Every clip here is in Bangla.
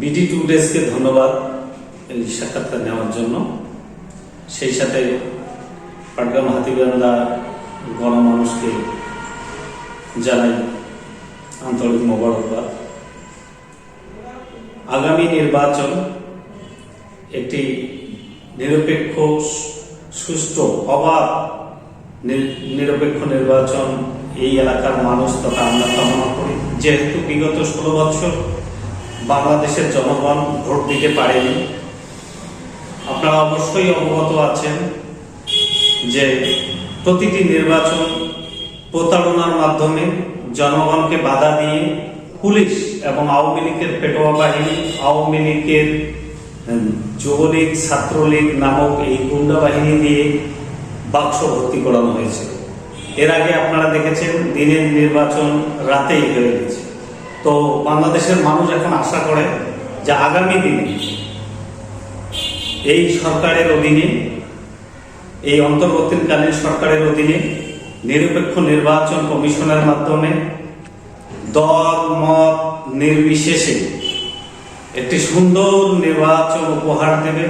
বিডি টু ডেস্কে ধন্যবাদ এই সাক্ষাৎকার নেওয়ার জন্য। সেই সাথে পাটগ্রাম হাতিবান্ধা গণমানুষকে জানাই আন্তরিক মোবারকবাদ। আগামী নির্বাচন একটি নিরপেক্ষ, সুষ্ঠু, অবাধ নিরপেক্ষ নির্বাচন এই এলাকার মানুষ তথা আমরা কামনা করি। যেহেতু বিগত ষোলো বছর বাংলাদেশের জনগণ ভোট দিতে পারেনি। আপনারা অবশ্যই অবগত আছেন যে প্রতিটি নির্বাচন প্রতারণার মাধ্যমে জনগণকে বাধা দিয়ে পুলিশ এবং আওয়ামী লীগের পেটোয়া বাহিনী, আওয়ামী লীগের যুবলীগ, ছাত্রলীগ নামক এই গুন্ডা বাহিনী দিয়ে বাক্স ভর্তি করানো হয়েছে। এর আগে আপনারা দেখেছেন দিনের নির্বাচন রাতেই হয়ে গেছে। তো বাংলাদেশের মানুষ এখন আশা করে যে আগামী দিনে এই সরকারের অধীনে, এই অন্তর্বর্তীকালীন সরকারের অধীনে নিরপেক্ষ নির্বাচন কমিশনের মাধ্যমে দল, মত নির্বিশেষে একটি সুন্দর নির্বাচন উপহার দেবে।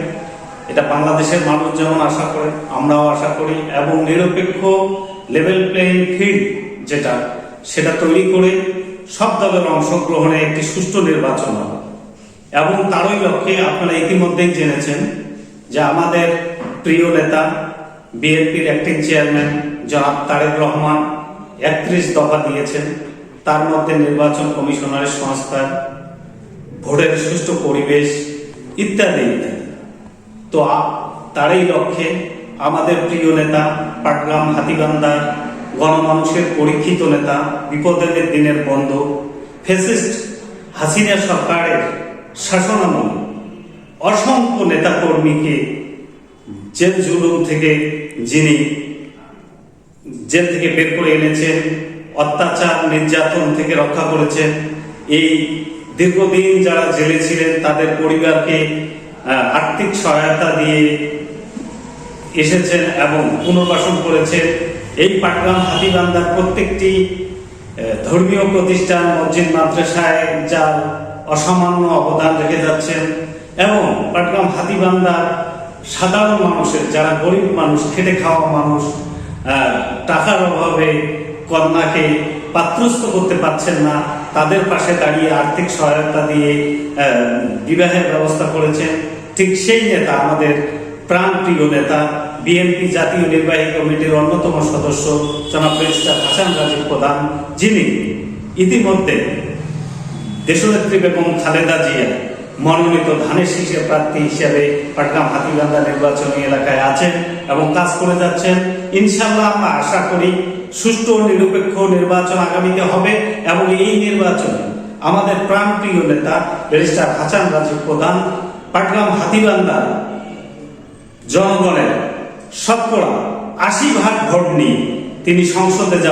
এটা বাংলাদেশের মানুষ যেমন আশা করে, আমরাও আশা করি, এবং নিরপেক্ষ লেভেল প্লেইং ফিল্ড যেটা, সেটা তৈরি করে সব দলের অংশগ্রহণে একটি সুষ্ঠু নির্বাচন হবে। এবং তারই লক্ষ্যে আপনারা ইতিমধ্যেই জেনেছেন যে আমাদের প্রিয় নেতা, বিএনপির অ্যাক্টিং চেয়ারম্যান জনাব তারেক রহমান একত্রিশ দফা দিয়েছেন। তার মধ্যে নির্বাচন কমিশনারের সংস্কার, ভোটের সুষ্ঠু পরিবেশ ইত্যাদি ইত্যাদি। তো তারই লক্ষ্যে আমাদের প্রিয় নেতা পাটগ্রাম হাতিবান্ধার গণমানুষের পরীক্ষিত নেতা, বিপদের দিনের বন্ধু ফেসিস্ট হাসিনা সরকারের শাসনামলে, অসংখ্য নেতাকর্মীকে জেল জুলুম থেকে যিনি জেল থেকে বের করে এনেছেন, অত্যাচার, নির্যাতন থেকে রক্ষা করেছেন, এই দীর্ঘদিন যারা জেলে ছিলেন, তাদের পরিবারকে আর্থিক সহায়তা দিয়ে এসেছেন এবং পুনর্বাসন করেছেন। এই পাটগ্রাম হাতিবান্ধার প্রত্যেকটি ধর্মীয় প্রতিষ্ঠান, মসজিদ, মাদ্রাসায় যা অসামান্য অবদান রেখে যাচ্ছেন এবং পাটগ্রাম হাতিবান্ধার সাধারণ মানুষের, যারা গরিব মানুষ, খেটে খাওয়া মানুষ টাকার অভাবে কন্যাকে পাত্রস্থ করতে পারছেন না, তাদের পাশে দাঁড়িয়ে আর্থিক সহায়তা দিয়ে বিবাহের ব্যবস্থা করেছেন। ঠিক সেই নেতা আমাদের প্রাণপ্রিয় নেতা বিএনপি জাতীয় নির্বাহী কমিটির অন্যতম সদস্য জনাব ব্যারিস্টার হাসান রাজীব প্রধান, যিনি ইতিমধ্যে দেশনেত্রী বেগম খালেদা জিয়া, মনোনীত ধানের শীষে প্রার্থী হিসেবে পাটগ্রাম হাতিবান্ধা নির্বাচনী এলাকায় আছেন এবং কাজ করে যাচ্ছেন। ইনশাল্লাহ আমরা আশা করি সুষ্ঠু নিরপেক্ষ নির্বাচন আগামীতে হবে এবং এই নির্বাচনে আমাদের প্রাণপ্রিয় নেতা ব্যারিস্টার হাসান রাজীব প্রধান পাটগ্রাম হাতিবান্ধা জনগণের শতকরা আশি ভাগ ভোট নিয়ে তিনি সংসদে যাবেন